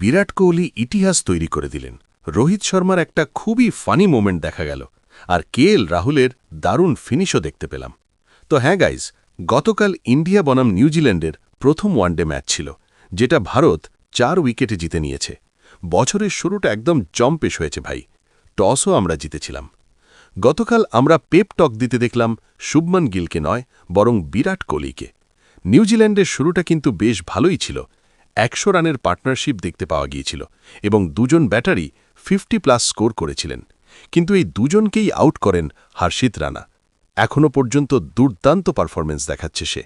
বিরাট কোহলি ইতিহাস তৈরি করে দিলেন। রোহিত শর্মার একটা খুবই ফানি মোমেন্ট দেখা গেল, আর কে রাহুলের দারুণ ফিনিশও দেখতে পেলাম। তো হ্যাঁ গাইজ গতকাল ইন্ডিয়া বনাম নিউজিল্যান্ডের প্রথম ওয়ানডে ম্যাচ ছিল, যেটা ভারত চার উইকেটে জিতে নিয়েছে। বছরের শুরুটা একদম জম্পেশ হয়েছে ভাই টসও আমরা জিতেছিলাম। গতকাল আমরা পেপ টক দিতে দেখলাম শুভমন গিলকে নয়, বরং বিরাট কোহলিকে। নিউজিল্যান্ডের শুরুটা কিন্তু বেশ ভালোই ছিল একশো রানের পার্টনারশিপ দেখতে পাওয়া গিয়েছিল এবং দুজন ব্যাটারি ফিফটি প্লাস স্কোর করেছিলেন। কিন্তু এই দুজনকেই আউট করেন হর্ষিত রানা। এখনও পর্যন্ত দুর্দান্ত পারফরমেন্স দেখাচ্ছে সে।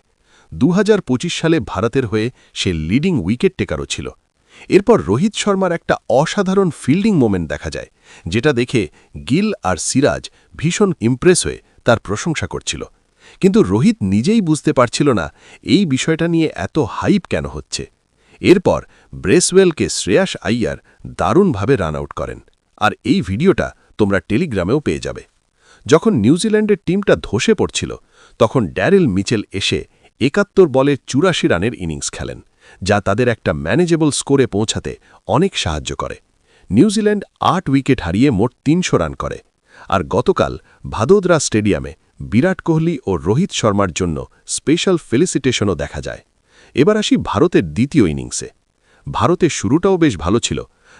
দু হাজার পঁচিশ সালে ভারতের হয়ে সে লিডিং উইকেট টেকারও ছিল। এরপর রোহিত শর্মার একটা অসাধারণ ফিল্ডিং মোমেন্ট দেখা যায়, যেটা দেখে গিল আর সিরাজ ভীষণ ইমপ্রেস হয়ে তার প্রশংসা করছিল। কিন্তু রোহিত নিজেই বুঝতে পারছিল না, এই বিষয়টা নিয়ে এত হাইপ কেন হচ্ছে। এরপর ব্রেসওয়েলকে শ্রেয়াস আইয়ার দারুণভাবে রান আউট করেন। আর এই ভিডিওটা তোমরা টেলিগ্রামেও পেয়ে যাবে। যখন নিউজিল্যান্ডের টিমটা ধসে পড়ছিল, তখন ড্যারেল মিচেল এসে একাত্তর বলে চুরাশি রানের ইনিংস খেলেন, যা তাদের একটা ম্যানেজেবল স্কোরে পৌঁছাতে অনেক সাহায্য করে। নিউজিল্যান্ড আট উইকেট হারিয়ে মোট তিনশো রান করে। আর গতকাল ভাদোদরা স্টেডিয়ামে বিরাট কোহলি ও রোহিত শর্মার জন্য স্পেশাল ফেলিসিটেশনও দেখা যায়। এবার আসি ভারতের দ্বিতীয় ইনিংসে। ভারতের শুরুটাও বেশ ভালো ছিল।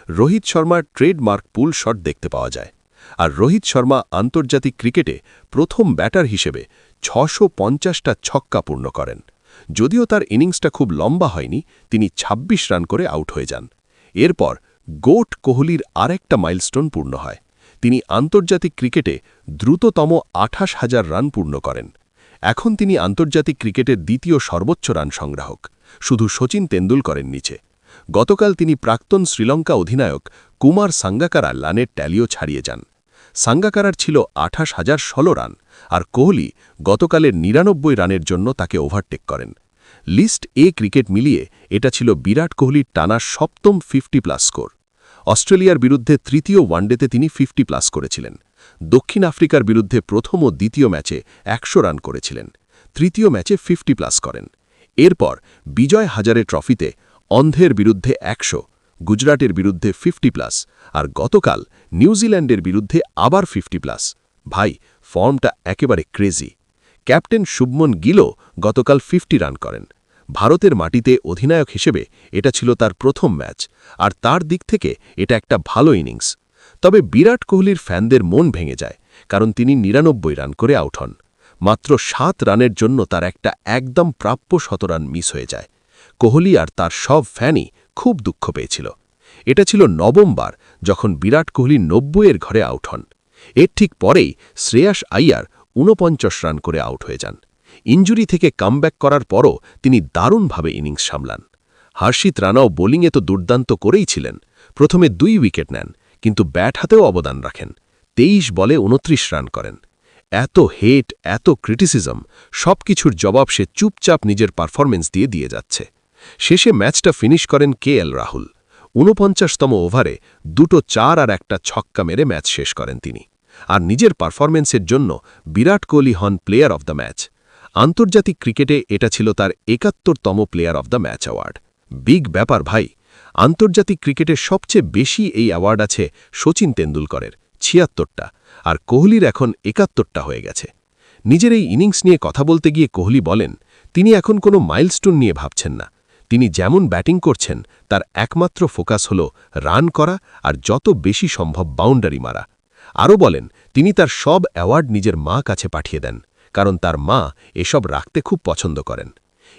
রোহিত শর্মার ট্রেডমার্ক পুল শট দেখতে পাওয়া যায়। আর রোহিত শর্মা আন্তর্জাতিক ক্রিকেটে প্রথম ব্যাটার হিসেবে ছশো পঞ্চাশটা ছক্কা পূর্ণ করেন। যদিও তার ইনিংসটা খুব লম্বা হয়নি, তিনি ২৬ রান করে আউট হয়ে যান। এরপর গোট কোহলির আরেকটা মাইলস্টোন পূর্ণ হয়। তিনি আন্তর্জাতিক ক্রিকেটে দ্রুততম আঠাশ হাজার রান পূর্ণ করেন। এখন তিনি আন্তর্জাতিক ক্রিকেটের দ্বিতীয় সর্বোচ্চ রান সংগ্রাহক। শুধু সচিন তেন্ডুলকরের নিচে। গতকাল তিনি প্রাক্তন শ্রীলঙ্কা অধিনায়ক কুমার সাঙ্গাকারা লানের ট্যালিও ছাড়িয়ে যান। সাঙ্গাকারার ছিল আঠাশ হাজার ষোলো রান আর কোহলি গতকালের নিরানব্বই রানের জন্য তাকে ওভারটেক করেন। লিস্ট এ ক্রিকেট মিলিয়ে এটা ছিল বিরাট কোহলির টানা সপ্তম ফিফটি প্লাস স্কোর। অস্ট্রেলিয়ার বিরুদ্ধে তৃতীয় ওয়ানডেতে তিনি ফিফটি প্লাস করেছিলেন। দক্ষিণ আফ্রিকার বিরুদ্ধে প্রথম ও দ্বিতীয় ম্যাচে একশো রান করেছিলেন। তৃতীয় ম্যাচে ফিফটি প্লাস করেন। এরপর বিজয় হাজারে ট্রফিতে অন্ধের বিরুদ্ধে একশো, গুজরাটের বিরুদ্ধে ফিফটি প্লাস আর গতকাল নিউজিল্যান্ডের বিরুদ্ধে আবার ফিফটি প্লাস। ভাই, ফর্মটা একেবারে ক্রেজি। ক্যাপ্টেন শুভমন গিলও গতকাল ফিফটি রান করেন। ভারতের মাটিতে অধিনায়ক হিসেবে এটা ছিল তার প্রথম ম্যাচ আর তার দিক থেকে এটা একটা ভালো ইনিংস। তবে বিরাট কোহলির ফ্যানদের মন ভেঙে যায়, কারণ তিনি নিরানব্বই রান করে আউট হন। মাত্র সাত রানের জন্য তার একটা একদম প্রাপ্য শতরান মিস হয়ে যায়। কোহলি আর তার সব ফ্যানই খুব দুঃখ পেয়েছিল। এটা ছিল নবমবার যখন বিরাট কোহলি নব্বইয়ের ঘরে আউট হন। এর ঠিক পরেই শ্রেয়াস আইয়ার ঊনপঞ্চাশ রান করে আউট হয়ে যান। ইঞ্জুরি থেকে কামব্যাক করার পরও তিনি দারুণভাবে ইনিংস সামলান। হর্ষিত রানাও বোলিংয়ে তো দুর্দান্ত করেই ছিলেন। প্রথমে দুই উইকেট নেন কিন্তু ব্যাট হাতেও অবদান রাখেন। তেইশ বলে উনত্রিশ রান করেন। এত হেট, এত ক্রিটিসিজম সব কিছুর জবাব সে চুপচাপ নিজের পারফরমেন্স দিয়ে দিয়ে যাচ্ছে। শেষে ম্যাচটা ফিনিশ করেন কে এল রাহুল। ঊনপঞ্চাশতম ওভারে দুটো চার আর একটা ছক্কা মেরে ম্যাচ শেষ করেন তিনি। আর নিজের পারফরমেন্সের জন্য বিরাট কোহলি হন প্লেয়ার অব দ্য ম্যাচ। আন্তর্জাতিক ক্রিকেটে এটা ছিল তার একাত্তরতম player of the match award. Big ব্যাপার ভাই আন্তর্জাতিক ক্রিকেটে সবচেয়ে বেশি এই অ্যাওয়ার্ড আছে শচীন তেন্ডুলকরের, ছিয়াত্তরটা। আর কোহলির এখন একাত্তরটা হয়ে গেছে। নিজের এই ইনিংস নিয়ে কথা বলতে গিয়ে কোহলি বলেন, তিনি এখন কোনো মাইলস্টোন নিয়ে ভাবছেন না। তিনি যেমন ব্যাটিং করছেন, তার একমাত্র ফোকাস হল রান করা আর যত বেশি সম্ভব বাউন্ডারি মারা। আরও বলেন, তিনি তার সব অ্যাওয়ার্ড নিজের মা কাছে পাঠিয়ে দেন, কারণ তার মা এসব রাখতে খুব পছন্দ করেন।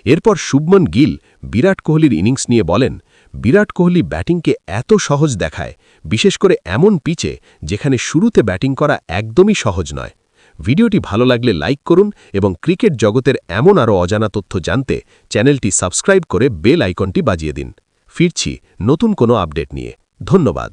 এরপর শুভমন গিল বিরাট কোহলির ইনিংস নিয়ে বলেন বিরাট কোহলি ব্যাটিংকে এত সহজ দেখায়, বিশেষ করে এমন পিচে যেখানে শুরুতে ব্যাটিং করা একদমই সহজ নয়। ভিডিওটি ভালো লাগলে লাইক করুন এবং ক্রিকেট জগতের এমন আরও অজানা তথ্য জানতে চ্যানেলটি সাবস্ক্রাইব করে বেল আইকনটি বাজিয়ে দিন। ফিরছি নতুন কোনো আপডেট নিয়ে। ধন্যবাদ।